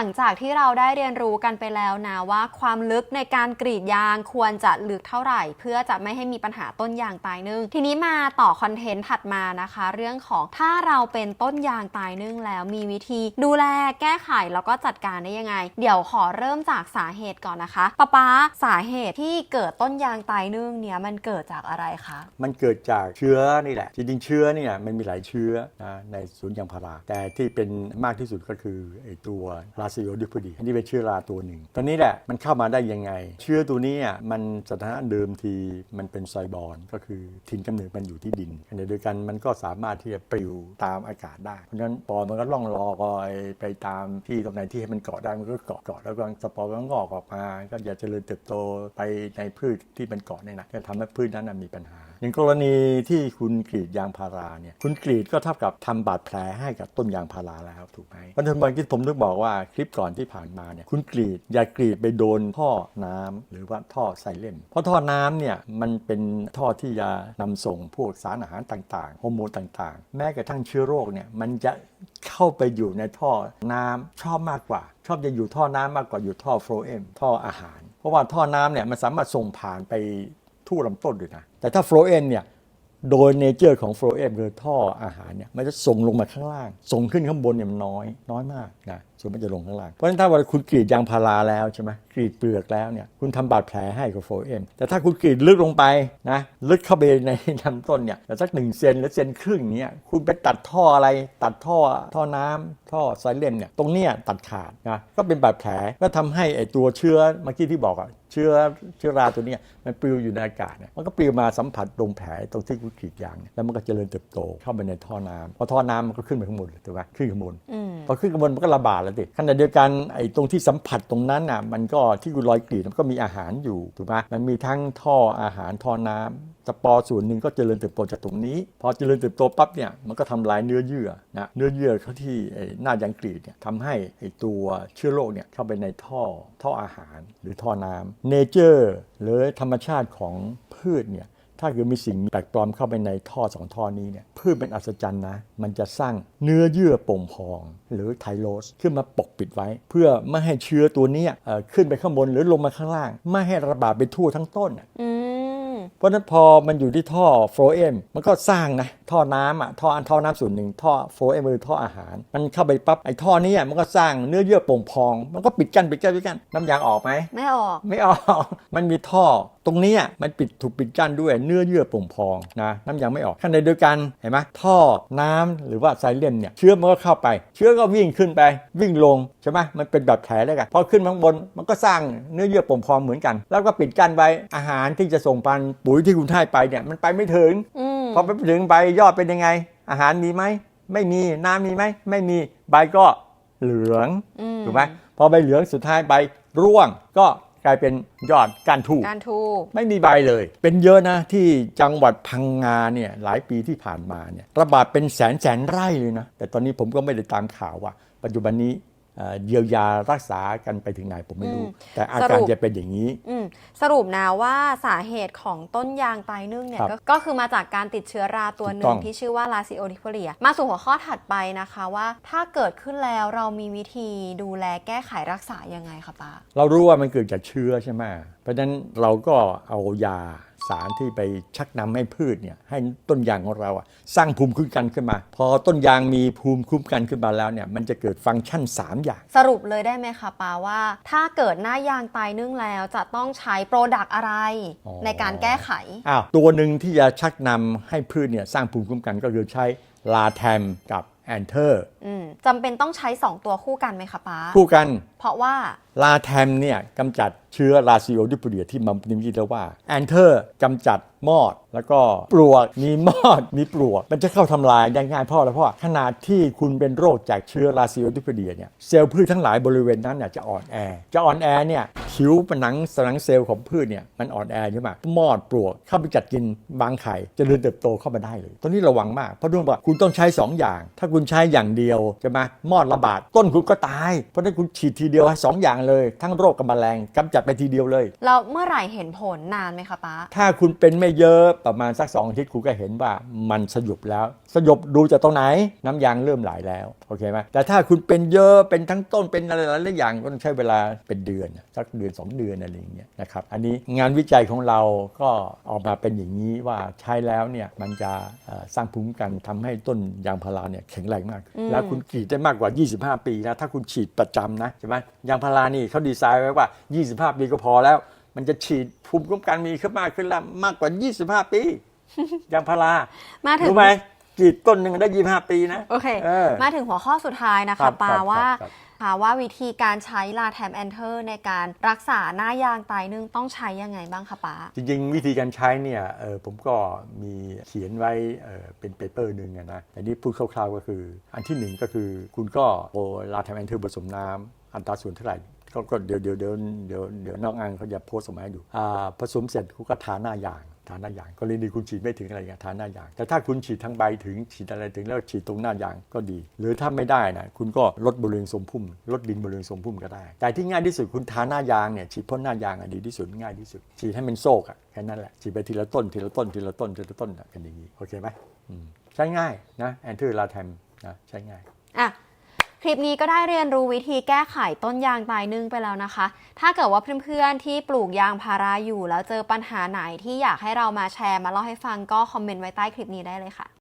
หลังจากที่เราได้เรียนรู้กันไปแล้วนะว่าความลึกในการกรีดยางควรจะลึกเท่าไหร่ เพื่อจะไม่ให้มีปัญหาต้นยางตายนึ่ง ทีนี้มาต่อคอนเทนต์ถัดมานะคะ เรื่องของถ้าเราเป็นต้นยางตายนึ่งแล้วมีวิธี ดูแลแก้ไขแล้วก็จัดการได้ยังไง เดี๋ยวขอเริ่มจากสาเหตุก่อนนะคะป๊าป๊าสาเหตุที่เกิดต้นยางตายนึ่งเนี่ยมันเกิดจากอะไรคะมันเกิดจากเชื้อนี่แหละ จริงๆเชื้อเนี่ยมันมีหลายเชื้อนะในสวนยางพารา แต่ที่เป็นมากที่สุดก็คือไอ้ตัวลาซิโอดิพดีอันนี้เป็นเชื้อราตัวหนึ่ง ตอนนี้แหละมันเข้ามาได้ยังไง เชื้อตัวนี้อะมันสถานะเดิมทีมันเป็นไซบอร์นก็คือถิ่นกำเนิดมันอยู่ที่ดินขณะเดียวกันมันก็สามารถที่จะปลิวตามอากาศได้ เพราะฉะนั้นปอมันก็ล่องลอยไปตามที่ตรงไหนที่ให้มันเกาะได้มันก็เกาะเกาะแล้วก็สปอร์มันก็งอกออกมา ก็อยาเจริญเติบโตไปในพืชที่มันเกาะเนี่ยนะจะทำให้พืชนั้นมีปัญหา อย่างกรณีที่คุณกรีดยางพาราเนี่ยคุณกรีดก็เท่ากับทำบาดแผลให้กับต้นยางพาราแล้วถูกไหมเพราะฉะนั้นบางที่ผมนึกบอกว่าคลิปก่อนที่ผ่านมาเนี่ยคุณกรีดอย่ากรีดไปโดนท่อน้ำหรือว่าท่อไซเลมเพราะท่อน้ำเนี่ยมันเป็นท่อที่จะนำส่งพวกสารอาหารต่างๆฮอร์โมนต่างๆ แม้กระทั่งเชื้อโรคเนี่ยมันจะเข้าไปอยู่ในท่อน้ำชอบมากกว่า ชอบจะอยู่ท่อน้ำมากกว่าอยู่ท่อโฟเอมท่ออาหาร เพราะว่าท่อน้ำเนี่ยมันสามารถส่งผ่านไป ทั่วลำต้นด้วยนะ แต่ถ้าโฟลเอนเนี่ยโดยเนเจอร์ของโฟลเอนคือท่ออาหารเนี่ยมันจะส่งลงมาข้างล่าง ส่งขึ้นข้างบนเนี่ยมันน้อยน้อยมากนะ ส่วนมันจะลงข้างล่าง เพราะฉะนั้นถ้าว่าคุณกรีดยางพาราแล้วใช่ไหมกรีดเปลือกแล้วเนี่ยคุณทำบาดแผลให้กับโฟลเอนแต่ถ้าคุณกรีดลึกลงไปนะลึกเข้าไปในลำต้นเนี่ยแต่สักหนึ่งเซนหรือเซนครึ่งเนี่ยคุณไปตัดท่ออะไรตัดท่อท่อน้ำท่อไซเลนเนี่ยตรงเนี้ยตัดขาดนะก็เป็นบาดแผลก็ทำให้ไอตัวเชื้อเมื่อกี้ที่บอกอะเชื้อเชื้อราตัวเนี้ยมันปลิวอยู่ในอากาศเนี่ยมันก็ปลิวมาสัมผัสตรงแผลตรงที่คุณกรีดยางเนี่ยแล้วมันก็เจริญเติบโตเข้าไปในท่อน้ำพอท่อน้ำมันก็ขึ้นไปข้างบนเลยถูกไหมขึ้นข้างบนอืมพอขึ้นข้างบนมันก็ระบาดแล้วดิขณะเดียวกันไอ้ตรงที่สัมผัสตรงนั้นน่ะมันก็ที่คุณรอยกรีดมันก็มีอาหารอยู่ถูกไหมมันมีทั้งท่ออาหารท่อน้ำสปอร์ส่วนหนึ่งก็เจริญเติบโตจากตรงนี้ พอเจริญเติบโตปั๊บเนี่ยมันก็ทำลายเนื้อเยื่อนะเนื้อเยื่อเขาที่หน้ายางกรีดเนี่ยทำให้ไอ้ตัวเชื้อโรคเนี่ยเข้าไปในท่อท่ออาหารหรือท่อน้ำเนเจอร์หรือธรรมชาติของพืชเนี่ย ถ้าเกิดมีสิ่งแปลกปลอมเข้าไปในท่อสองท่อนี้เนี่ยพืชเป็นอัศจรรย์นะ มันจะสร้างเนื้อเยื่อโป่งพอง หรือไทโรสขึ้นมาปกปิดไว้ เพื่อไม่ให้เชื้อตัวเนี้ยเอ่อขึ้นไปข้างบนหรือลงมาข้างล่าง ไม่ให้ระบาดไปทั่วทั้งต้นอะอืมเพราะฉะนั้นพอมันอยู่ที่ท่อโฟลเอมมันก็สร้างนะ ท่อน้ำอะท่ออันท่อน้ำส่วนหนึ่งท่อโฟลเอมคือท่ออาหาร มันเข้าไปปั๊บไอ้ท่อเนี้มันก็สร้างเนื้อเยื่อโป่งพอง มันก็ปิดกั้นปิดกั้นปิดกั้นน้ำยางออกไหมไม่ออกไม่ออก มันมีท่อตรงเนี้ยมันปิดถูกปิดกั้นด้วยเนื้อเยื่อโป่งพองนะน้ำยางไม่ออกขณะเดียวกันเห็นไหมท่อน้ำหรือว่าไซเลนเนี่ยเชื้อมันก็เข้าไป เชื้อก็วิ่งขึ้นไปวิ่งลงใช่ไหมมันเป็นแบบแผลแล้วกันพอขึ้นมาข้างบนมันก็สร้างเนื้อเยื่อโป่งพองเหมือนกัน แล้วก็ปิดกั้นไว้อาหารที่จะส่งปันปุ๋ยที่คุณให้ไปเนี่ยมันไปไม่ถึงอืมพอไปถึงใบยอดเป็นยังไง อาหารมีไหมไม่มีน้ำมีไหมไม่มีใบก็เหลืองอืมถูกไหมพอใบเหลืองสุดท้ายใบร่วงก็กลายเป็นยอดก้านทูบการทูบไม่มีใบเลย เป็นเยอะนะที่จังหวัดพังงาเนี่ยหลายปีที่ผ่านมาเนี่ยระบาดเป็นแสนแสนไร่เลยนะแต่ตอนนี้ผมก็ไม่ได้ตามข่าวว่า ปัจจุบันนี้ เอ่อเยียวยารักษากันไปถึงไหนผมไม่รู้ แต่อาการจะเป็นอย่างนี้อืมสรุปนะว่าสาเหตุของต้นยางตายนึ่งเนี่ยครับก็ก็คือมาจากการติดเชื้อราตัวหถูนึ่กต้องงที่ชื่อว่าลาซิโอดิโพเลีย มาสู่หัวข้อถัดไปนะคะว่าถ้าเกิดขึ้นแล้วเรามีวิธีดูแลแก้ไขรักษายังไงคะป้าเรารู้ว่ามันเกิดจากเชื้อใช่ไหมเพ ราะฉะนั้นเราก็เอายาสารที่ไปชักนำให้พืชเนี่ยให้ต้นยางของเราอะสร้างภูมิคุ้มกันขึ้นมา พอต้นยางมีภูมิคุ้มกันขึ้นมาแล้วเนี่ยมันจะเกิดฟังก์ชัน 3 อย่าง สรุปเลยได้ไหมคะป้าว่า ถ้าเกิดหน้ายางตายนึ่งแล้วจะต้องใช้โปรดักต์อะไรอ๋อในการแก้ไขอ้าวตัวหนึ่งที่จะชักนำให้พืชเนี่ยสร้างภูมิคุ้มกันก็คือใช้ลาแทมกับ แอนเทอร์อืมจำเป็นต้องใช้ 2 ตัวคู่กันไหมคะป้า คู่กัน เพราะว่าลาแทมเนี่ยกำจัดเชื้อราซิโอดิปเดียที่มันนิมิตแล้วว่าแอนเทอร์กำจัดมอด แล้วก็ปลวกมีมอดมีปลวก มันจะเข้าทำลายได้ง่ายเพราะอะไรเพราะว่าขนาดที่คุณเป็นโรคจากเชื้อราซิโอดิปเดียเนี่ยเซลล์พืชทั้งหลายบริเวณนั้นน่ะจะอ่อนแอ จะอ่อนแอเนี่ยท ผิวผนังสนังเซลล์ของพืชเนี่ยมันอ่อนแอใช่ไหมมอดปลวกเข้าไปจัดกินบางไข่เจะเริญเติบโตเข้ามาได้เลยตอนนี้ระวังมากเพราะด้วยว่าคุณต้องใช้ 2 อย่าง ถ้าคุณใช้อย่างเดียวใช่ไหมมอดระบาดต้นคุณก็ตาย เพราะฉะนั้นคุณฉีดทีเดียวให้สองอย่างเลย ทั้งโรคกับแมลงกำจัดไปทีเดียวเลยแล้วเมื่อไหร่เห็นผลนานไหมคะป้าถ้าคุณเป็นไม่เยอะประมาณสักสองอาทิตย์คุณก็เห็นว่ามันสยบแล้ว สยบดูจากตรงไหนน้ำยางเริ่มไหลแล้วโอเคไหมแต่ถ้าคุณเป็นเยอะเป็นทั้งต้นเป็นอะไรหลายๆอย่างก็ต้องใช้เวลาเป็นเดือนสักเดือน2 เดือนอะไรอย่างเงี้ยนะครับอันนี้งานวิจัยของเราก็ออกมาเป็นอย่างนี้ว่าใช้แล้วเนี่ยมันจะเอ่อสร้างภูมิคุ้มกันทำให้ต้นยางพาราเนี่ยแข็งแรงมากอืมแล้วคุณกรีดได้มากกว่า 25 ปีนะถ้าคุณฉีดประจำนะใช่ไหมยางพารานี่เขาดีไซน์ไว้ว่า 25 ปีก็พอแล้ว มันจะฉีดภูมิคุ้มกันมีขึ้นมากขึ้นแล้วมากกว่า 25 ปียางพารามาถึงรู้ไหม กรีดต้นหนึ่งได้25ปีนะ โอเค เออมาถึงหัวข้อสุดท้ายนะครัคะบปาครับว่าครับค่ะว่าวิธีการใช้ลาแทมแอนเทอร์ในการรักษาหน้ายางตายนึ่งต้องใช้ยังไงบ้างคะป้าจริงๆ วิธีการใช้เนี่ยเออผมก็มีเขียนไว้เออเป็นเปเปอร์หนึ่งอะนะแต่นี่พูดคร่าวๆก็คือ อันที่หนึ่งก็คือคุณก็โอลาแทมแอนเทอร์ผสมน้ำอัตราส่วนเท่าไหร่ก็ก็เดี๋ยวเดี๋ยวเดี๋ยวเดี๋ยวเดี๋ยวน้องอังเขาจะโพสต์ออกมาให้ดูอ่าผสมเสร็จคุณก็ทาหน้ายาง ทานหน้ายางกรณีคุณฉีดไม่ถึงอะไรเงี้ยทานหน้ายาง แต่ถ้าคุณฉีดทั้งใบถึงฉีดอะไรถึงแล้วฉีดตรงหน้ายางก็ดี หรือถ้าไม่ได้นะคุณก็ลดบริเวณทรงพุ่ม ลดดินบริเวณทรงพุ่มก็ได้ แต่ที่ง่ายที่สุดคุณทาหน้ายางเนี่ยฉีดพ่นหน้ายางอะดีที่สุดง่ายที่สุด ฉีดให้มันโซกอะแค่นั้นแหละฉีดไปทีละต้นทีละต้นทีละต้นทีละต้นอะเป็นอย่างนี้โอเคไหมใช้ง่ายนะแอนทอร์ลาแทมนะใช้ง่าย คลิปนี้ก็ได้เรียนรู้วิธีแก้ไขต้นยางตายนึ่งไปแล้วนะคะ ถ้าเกิดว่าเพื่อนๆที่ปลูกยางพาราอยู่ แล้วเจอปัญหาไหนที่อยากให้เรามาแชร์มาเล่าให้ฟังก็คอมเมนต์ไว้ใต้คลิปนี้ได้เลยค่ะ